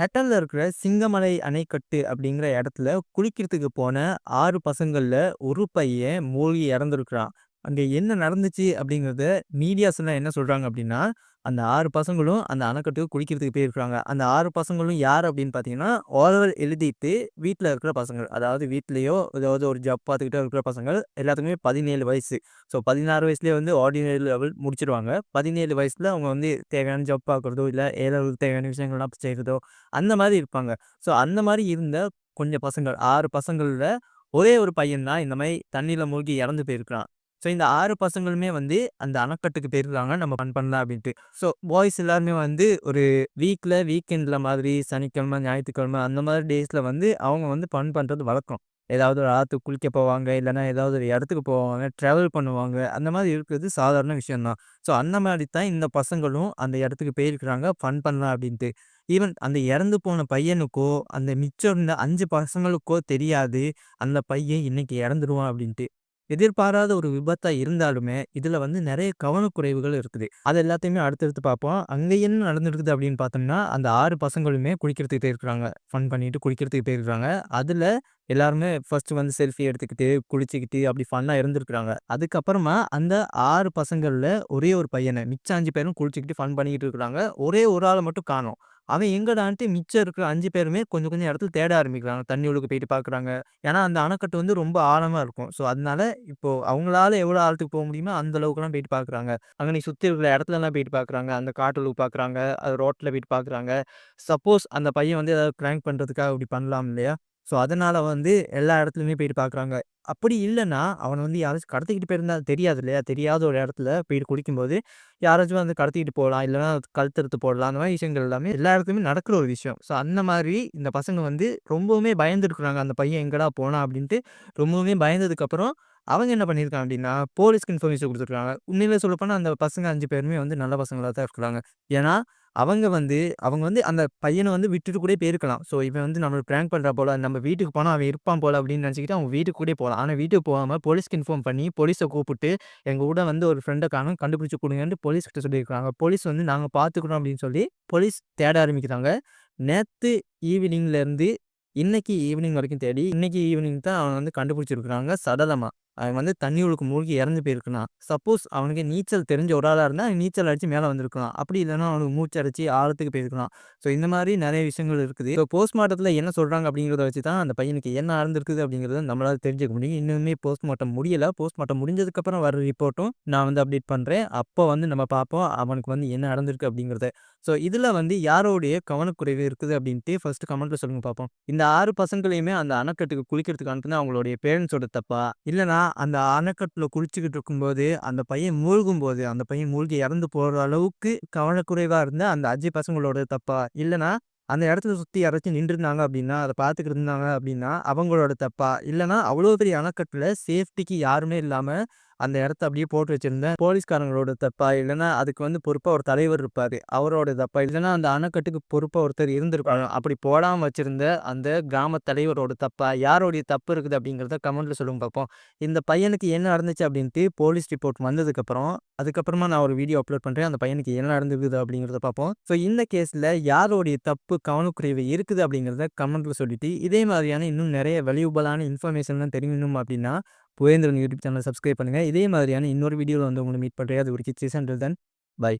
ஹெட்டன்ல இருக்கிற சிங்கமலை அணைக்கட்டு அப்படிங்கிற இடத்துல குளிக்கிறதுக்கு போன ஆறு பசங்கள்ல ஒரு பையன் மூழ்கி இறந்துருக்குறான். அங்கே என்ன நடந்துச்சு அப்படிங்கிறத மீடியாஸ்லாம் என்ன சொல்றாங்க அப்படின்னா, அந்த ஆறு பசங்களும் அந்த அணைக்கட்டுக்கு குளிக்கிறதுக்கு போயிருக்கிறாங்க அந்த ஆறு பசங்களும் யார் அப்படின்னு பார்த்தீங்கன்னா, ஓரவர் எழுதிட்டு வீட்டில் இருக்கிற பசங்கள். அதாவது வீட்லேயோ ஏதாவது ஒரு ஜப் பார்த்துக்கிட்டோ இருக்கிற பசங்கள். எல்லாத்துக்குமே 17 வயசு. ஸோ பதினாறு வயசுலேயே வந்து ஆர்டினரி லெவல் முடிச்சிருவாங்க. பதினேழு வயசில் அவங்க வந்து தேவையான ஜப் பார்க்குறதோ, இல்லை ஏதாவது தேவையான விஷயங்கள்லாம் செய்கிறதோ அந்த மாதிரி இருப்பாங்க. ஸோ அந்த மாதிரி இருந்த கொஞ்சம் பசங்கள் ஆறு பசங்களில் ஒரே ஒரு பையன் தான் இந்த மாதிரி தண்ணியில் மூழ்கி இறந்து போயிருக்கிறான். ஸோ இந்த ஆறு பசங்களுமே வந்து அந்த அணைக்கட்டுக்கு போயிருக்காங்க. நம்ம ஃபன் பண்ணலாம் அப்படின்ட்டு. ஸோ பாய்ஸ் எல்லாருமே வந்து ஒரு வீக்கில் வீக்கெண்டில் மாதிரி சனிக்கிழமை, ஞாயிற்றுக்கிழமை அந்த மாதிரி டேஸில் வந்து அவங்க வந்து ஃபன் பண்ணுறது வழக்கம். ஏதாவது ஒரு ஆற்று குளிக்க போவாங்க. இல்லைனா ஏதாவது ஒரு இடத்துக்கு போவாங்க. ட்ராவல் பண்ணுவாங்க. அந்த மாதிரி இருக்கிறது சாதாரண விஷயம் தான். ஸோ அந்த மாதிரி தான் இந்த பசங்களும் அந்த இடத்துக்கு போயிருக்கிறாங்க. ஃபன் பண்ணலாம் அப்படின்ட்டு. ஈவன் அந்த இறந்து போன பையனுக்கோ, அந்த மிச்சம் இருந்த அஞ்சு பசங்களுக்கோ தெரியாது. அந்த பையன் இன்னைக்கு இறந்துடுவான் அப்படின்ட்டு. எதிர்பாராத ஒரு விபத்தா இருந்தாலுமே, இதுல வந்து நிறைய கவனக்குறைவுகள் இருக்குது. அது எல்லாத்தையுமே அடுத்தடுத்து பார்ப்போம். அங்க என்ன நடந்திருக்குது அப்படின்னு பார்த்தோம்னா, அந்த ஆறு பசங்களுமே குளிக்கிறதுக்கு போயிருக்காங்க. ஃபன் பண்ணிட்டு குளிக்கிறதுக்கு போயிருக்காங்க. அதுல எல்லாருமே ஃபர்ஸ்ட் வந்து செல்ஃபி எடுத்துக்கிட்டு, குளிச்சுக்கிட்டு அப்படி ஃபன்லாம் இருந்திருக்கிறாங்க அதுக்கப்புறமா அந்த ஆறு பசங்கள்ல ஒரே ஒரு பையனை மிச்ச அஞ்சு பேரும் குளிச்சுக்கிட்டு ஃபன் பண்ணிக்கிட்டு இருக்கிறாங்க. ஒரே ஒரு ஆளை மட்டும் காணும் அவன் எங்கடான்ட்டு மிச்சம் இருக்கிற அஞ்சு பேருமே கொஞ்சம் கொஞ்சம் இடத்துல தேட ஆரம்பிக்கிறாங்க. தண்ணி ஒழுக்கு போயிட்டு பார்க்குறாங்க. ஏன்னா அந்த அணைக்கட்டு வந்து ரொம்ப ஆழமாக இருக்கும். ஸோ அதனால இப்போ அவங்களால எவ்வளோ ஆழத்துக்கு போக முடியுமோ அந்த அளவுக்குலாம் போயிட்டு பார்க்குறாங்க. அங்கே நீ சுற்றி இருக்கிற இடத்துலலாம் போயிட்டு பார்க்குறாங்க. அந்த காட்டுள்ளுக்கு பார்க்குறாங்க. அது ரோட்டில் போயிட்டு பார்க்குறாங்க. சப்போஸ் அந்த பையன் வந்து ஏதாவது பிராங்க் பண்ணுறதுக்காக அப்படி பண்ணலாம் இல்லையா? ஸோ அதனால் வந்து எல்லா இடத்துலையுமே போயிட்டு பார்க்குறாங்க. அப்படி இல்லைன்னா அவனை வந்து யாராச்சும் கடத்திக்கிட்டு போயிருந்தா தெரியாது இல்லையா? தெரியாத ஒரு இடத்துல போயிட்டு குளிக்கும்போது, யாராச்சும் வந்து கடத்திக்கிட்டு போகலாம் இல்லைனா கழுத்தெடுத்து போடலாம். அந்த மாதிரி விஷயங்கள் எல்லாமே எல்லா இடத்துலையுமே நடக்கிற ஒரு விஷயம். ஸோ அந்த மாதிரி இந்த பசங்க வந்து ரொம்பவுமே பயந்துருக்குறாங்க அந்த பையன் எங்கடா போனா அப்படின்ட்டு ரொம்பவுமே பயந்ததுக்கப்புறம், அவங்க என்ன பண்ணியிருக்காங்க அப்படின்னா, போலீஸ்க்கு இன்ஃபர்மேஷன் கொடுத்துருக்காங்க உண்மையிலே சொல்லப்போனால் அந்த பசங்க அஞ்சு பேருமே வந்து நல்ல பசங்களாக தான் இருக்கிறாங்க. ஏன்னா, அவங்க வந்து அவங்க வந்து அந்த பையனை வந்து விட்டுட்டு கூட போயிருக்கலாம். ஸோ இவன் வந்து நம்மள பிராங்க் பண்ணுறா போல, நம்ம வீட்டுக்கு போனால் அவன் இருப்பான் போல அப்படின்னு நினச்சிக்கிட்டு அவங்க வீட்டுக்கு கூட போகலாம் ஆனால் வீட்டுக்கு போகாமல் போலீஸ்க்கு இன்ஃபார்ம் பண்ணி, போலீஸை கூப்பிட்டு, எங்கள் கூட வந்து ஒரு ஃப்ரெண்டை காணும் கண்டுபிடிச்சி கொடுங்கன்னு போலீஸ்கிட்ட சொல்லியிருக்காங்க. போலீஸ் வந்து நாங்கள் பார்த்துக்குறோம் அப்படின்னு சொல்லி போலீஸ் தேட ஆரம்பிக்கிறாங்க. நேற்று ஈவினிங்லேருந்து இன்னைக்கு ஈவினிங் வரைக்கும் தேடி, இன்னைக்கு ஈவினிங் தான் அவன் வந்து கண்டுபிடிச்சிருக்கிறாங்க சடலமாக அவன் வந்து தண்ணி ஒழுக்கு மூழ்கி இறந்து போயிருக்கலாம் சப்போஸ் அவனுக்கு நீச்சல் தெரிஞ்ச ஒரு ஆளாக இருந்தால் நீச்சல் அடித்து மேலே வந்திருக்கலாம். அப்படி இல்லைன்னா அவனுக்கு மூச்சு அடைச்சு ஆழத்துக்கு போயிருக்கலாம். ஸோ இந்த மாதிரி நிறைய விஷயங்கள் இருக்குது. ஸோ போஸ்ட்மார்ட்டத்தில் என்ன சொல்கிறாங்க அப்படிங்கிறத வச்சு தான் அந்த பையனுக்கு என்ன நடந்திருக்குது அப்படிங்கிறத நம்மளால தெரிஞ்சுக்க முடியும். இன்னுமே போஸ்ட்மார்ட்டம் முடியலை போஸ்ட்மார்ட்டம் முடிஞ்சதுக்கப்புறம் வர ரிப்போர்ட்டும் நான் வந்து அப்டேட் பண்ணுறேன் அப்போ வந்து நம்ம பார்ப்போம். அவனுக்கு வந்து என்ன நடந்திருக்கு அப்படிங்கிறத. ஸோ இதில் வந்து யாரோடைய கவனக்குறைவு இருக்குது அப்படின்ட்டு ஃபர்ஸ்ட் கமெண்ட்டில் சொல்லுங்க பார்ப்போம். இந்த ஆறு பசங்களையுமே அந்த அணைக்கட்டுக்கு குளிக்கிறதுக்கு அனுப்புனா அவங்களுடைய பேரண்ட்ஸோட தப்பா? இல்லைனா அந்த அணைக்கட்டில் குளிச்சுக்கிட்டு இருக்கும்போது, அந்த பையன் மூழ்கும்போது, அந்த பையன் மூழ்கி இறந்து போகிற அளவுக்கு கவனக்குறைவாக இருந்தால் அந்த அஜய் பசங்களோட தப்பா? இல்லைனா அந்த இடத்துல சுற்றி யாராச்சும் நின்றுருந்தாங்க அப்படின்னா, அதை பார்த்துக்கிட்டு இருந்தாங்க அப்படின்னா, அவங்களோட தப்பா? இல்லைனா அவ்வளோ பெரிய அணைக்கட்டில் சேஃப்டிக்கு யாருமே இல்லாமல் அந்த இடத்த அப்படியே போட்டு வச்சுருந்தேன் போலீஸ்காரங்களோட தப்பா? இல்லைன்னா அதுக்கு வந்து பொறுப்பா ஒரு தலைவர் இருப்பாரு. அவரோட தப்பா? இல்லைன்னா அந்த அணைக்கட்டுக்கு பொறுப்பா ஒருத்தர் இருந்திருப்பாங்க. அப்படி போடாம வச்சிருந்த அந்த கிராம தலைவரோட தப்பா? யாரோடைய தப்பு இருக்குது அப்படிங்கிறத கமெண்ட்ல சொல்லுங்க பார்ப்போம். இந்த பையனுக்கு என்ன நடந்துச்சு அப்படின்ட்டு போலீஸ் ரிப்போர்ட் வந்ததுக்கப்புறம், அதுக்கப்புறமா நான் ஒரு வீடியோ அப்லோட் பண்றேன். அந்த பையனுக்கு என்ன நடந்துக்குது அப்படிங்கிறத பார்ப்போம். ஸோ இந்த கேஸ்ல யாரோடைய தப்பு, கவனக்குறைவு இருக்குது அப்படிங்கிறத கமெண்ட்ல சொல்லிட்டு, இதே மாதிரியான இன்னும் நிறைய வேல்யூபிளான இன்ஃபர்மேஷன்லாம் தெரியணும் அப்படின்னா, புகேந்திரன் யூடியூப் சேனலை சப்ஸ்கிரைப் பண்ணுங்கள் இதே மாதிரியான இன்னொரு வீடியோவில் வந்து உங்களை மீட் பண்ணுறேன் அது வரைக்கும் சீஸ் அண்ட் தென். பை.